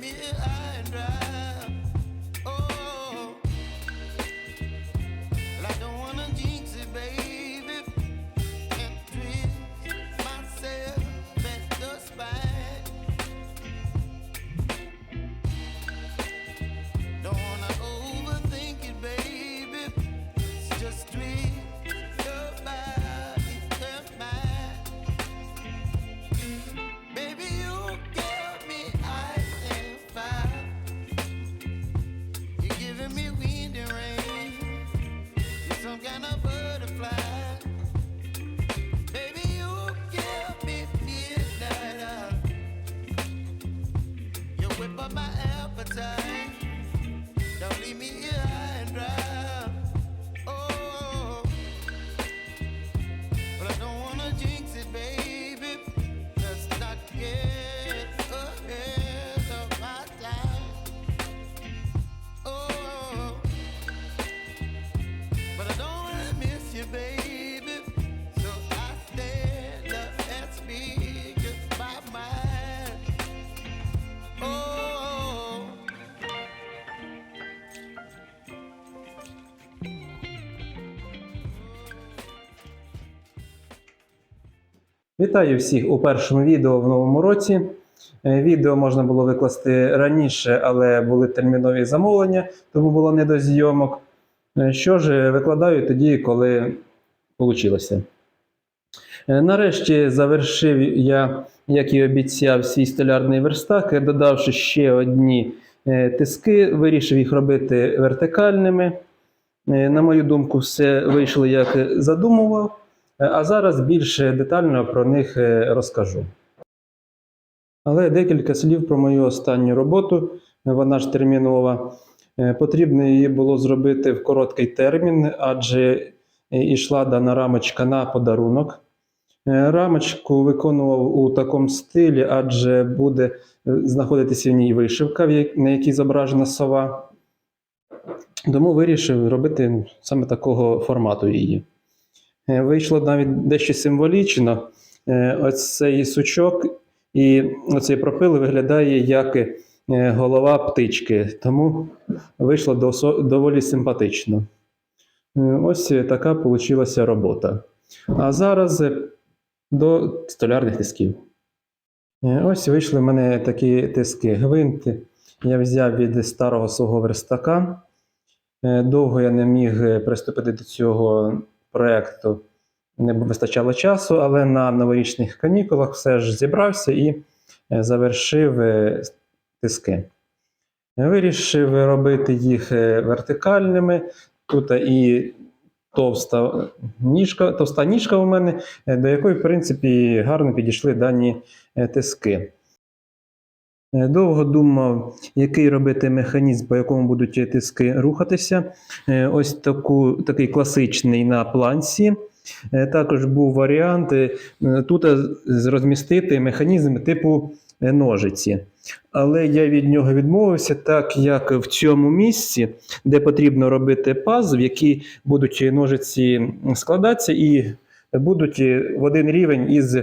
me high and dry. appetite. Don't leave me here and dry. Вітаю всіх у першому відео в новому році. Е, Відео можна було викласти раніше, але були термінові замовлення, тому було не до зйомок. Е, Що ж, викладаю тоді, коли вийшло. Нарешті завершив я, як і обіцяв, свій столярний верстак, е, додавши ще одні е, тиски, вирішив їх робити вертикальними. Е, На мою думку, все вийшло як задумував. Е, А зараз більше детально про них е, розкажу. Але декілька слів про мою останню роботу. Вона ж термінова. Е, Потрібно її було зробити в короткий термін, адже йшла дана рамочка на подарунок. Е, Рамочку виконував у такому стилі, адже буде е, знаходитися в ній вишивка, на якій зображена сова. Тому вирішив робити саме такого формату її. Е, Вийшло навіть дещо символічно. Е, Ось цей сучок і оцей пропил виглядає як е, голова птички, тому вийшло доволі симпатично. Ось така вийшла робота. А зараз до столярних тисків. Ось вийшли в мене такі тиски гвинти. Я взяв від старого свого верстака. Довго я не міг приступити до цього проєкту, не вистачало часу, але на новорічних канікулах все ж зібрався і е, завершив е, тиски. Вирішив робити їх е, вертикальними. Тут і товста ніжка, товста ніжка у мене, до якої, в принципі, гарно підійшли дані тиски. Е, Довго думав, який робити механізм, по якому будуть тиски рухатися. Е, Ось таку, такий класичний на планці. Е, Також був варіант тут розмістити механізм типу ножиці. Але я від нього відмовився, так як в цьому місці, де потрібно робити паз, в які будуть ножиці складатися і будуть в один рівень із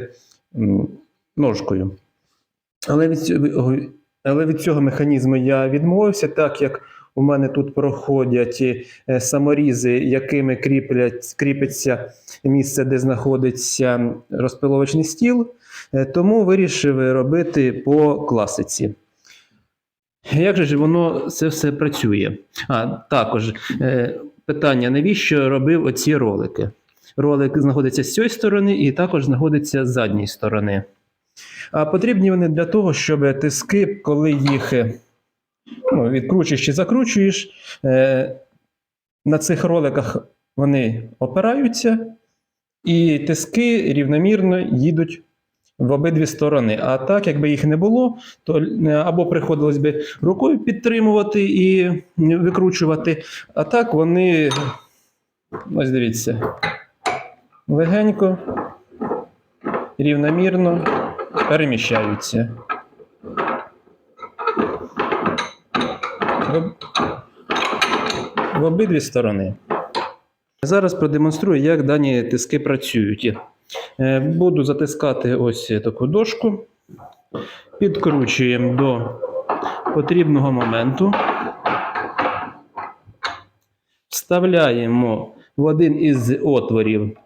ножкою. Але від, цього- але від цього механізму я відмовився, так як у мене тут проходять е, саморізи, якими кріплять, кріпиться місце, де знаходиться розпиловочний стіл. Е, Тому вирішив робити по класиці. Як же ж воно це все працює? А також е, питання: навіщо робив оці ролики? Ролик знаходиться з цієї сторони і також знаходиться з задньої сторони. А потрібні вони для того, щоб тиски, коли їх е, ну, відкручуєш чи закручуєш, е, на цих роликах вони опираються, і тиски рівномірно їдуть в обидві сторони. А так, якби їх не було, то е, або приходилось би рукою підтримувати і викручувати, а так вони, ось дивіться, легенько, рівномірно переміщаються. В, обидві сторони. Зараз продемонструю, як дані тиски працюють. Е, Буду затискати ось таку дошку, підкручуємо до потрібного моменту, вставляємо в один із отворів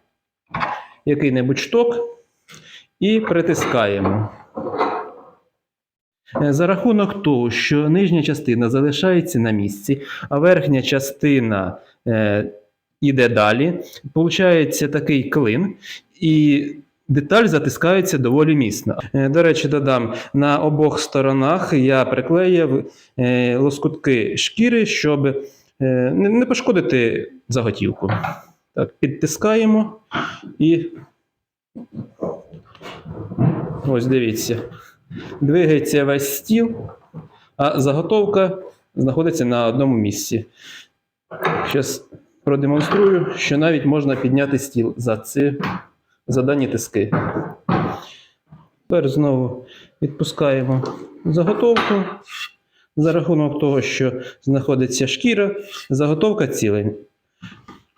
який-небудь шток і притискаємо. Е, За рахунок того, що нижня частина залишається на місці, а верхня частина е, йде далі, виходить такий клин, і деталь затискається доволі міцно. Е, До речі, додам, на обох сторонах я приклеїв е, лоскутки шкіри, щоб е, не пошкодити заготівку. Так, підтискаємо і ось дивіться. Двигається весь стіл, а заготовка знаходиться на одному місці. Зараз продемонструю, що навіть можна підняти стіл за ці за дані тиски. Тепер знову відпускаємо заготовку. За рахунок того, що знаходиться шкіра, заготовка ціла.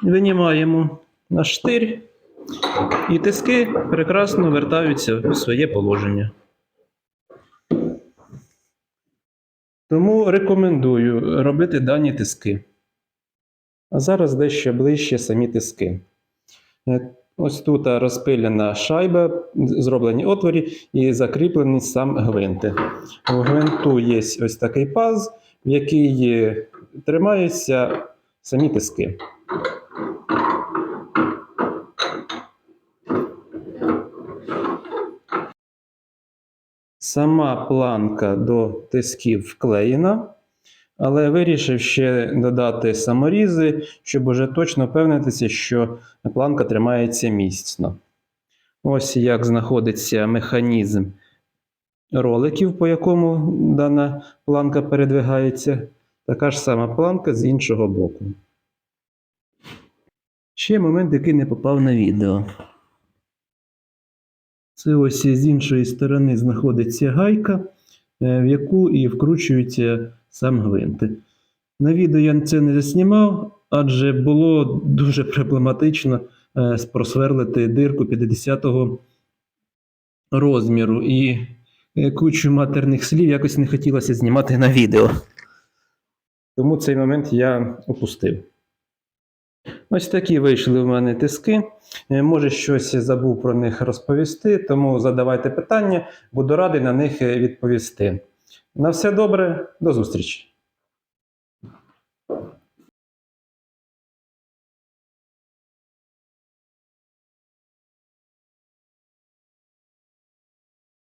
Винімаємо наш штир, і тиски прекрасно вертаються в своє положення. Тому рекомендую робити дані тиски. А зараз дещо ближче самі тиски. Е, Ось тут розпилена шайба, зроблені отворі і закріплені сам гвинти. У гвинту є ось такий паз, в який е, тримаються самі тиски. Сама планка до тисків вклеєна, але вирішив ще додати саморізи, щоб уже точно впевнитися, що планка тримається міцно. Ось як знаходиться механізм роликів, по якому дана планка передвигається. Така ж сама планка з іншого боку. Ще момент, який не попав на відео. Це ось з іншої сторони знаходиться гайка, е, в яку і вкручується сам гвинт. На відео я це не заснімав, адже було дуже проблематично е, просверлити дирку 50-го розміру. І е, кучу матерних слів якось не хотілося знімати на відео. Тому цей момент я опустив. Ось такі вийшли в мене тиски. Е, Може, щось забув про них розповісти, тому задавайте питання, буду радий на них е, відповісти. На все добре, до зустрічі!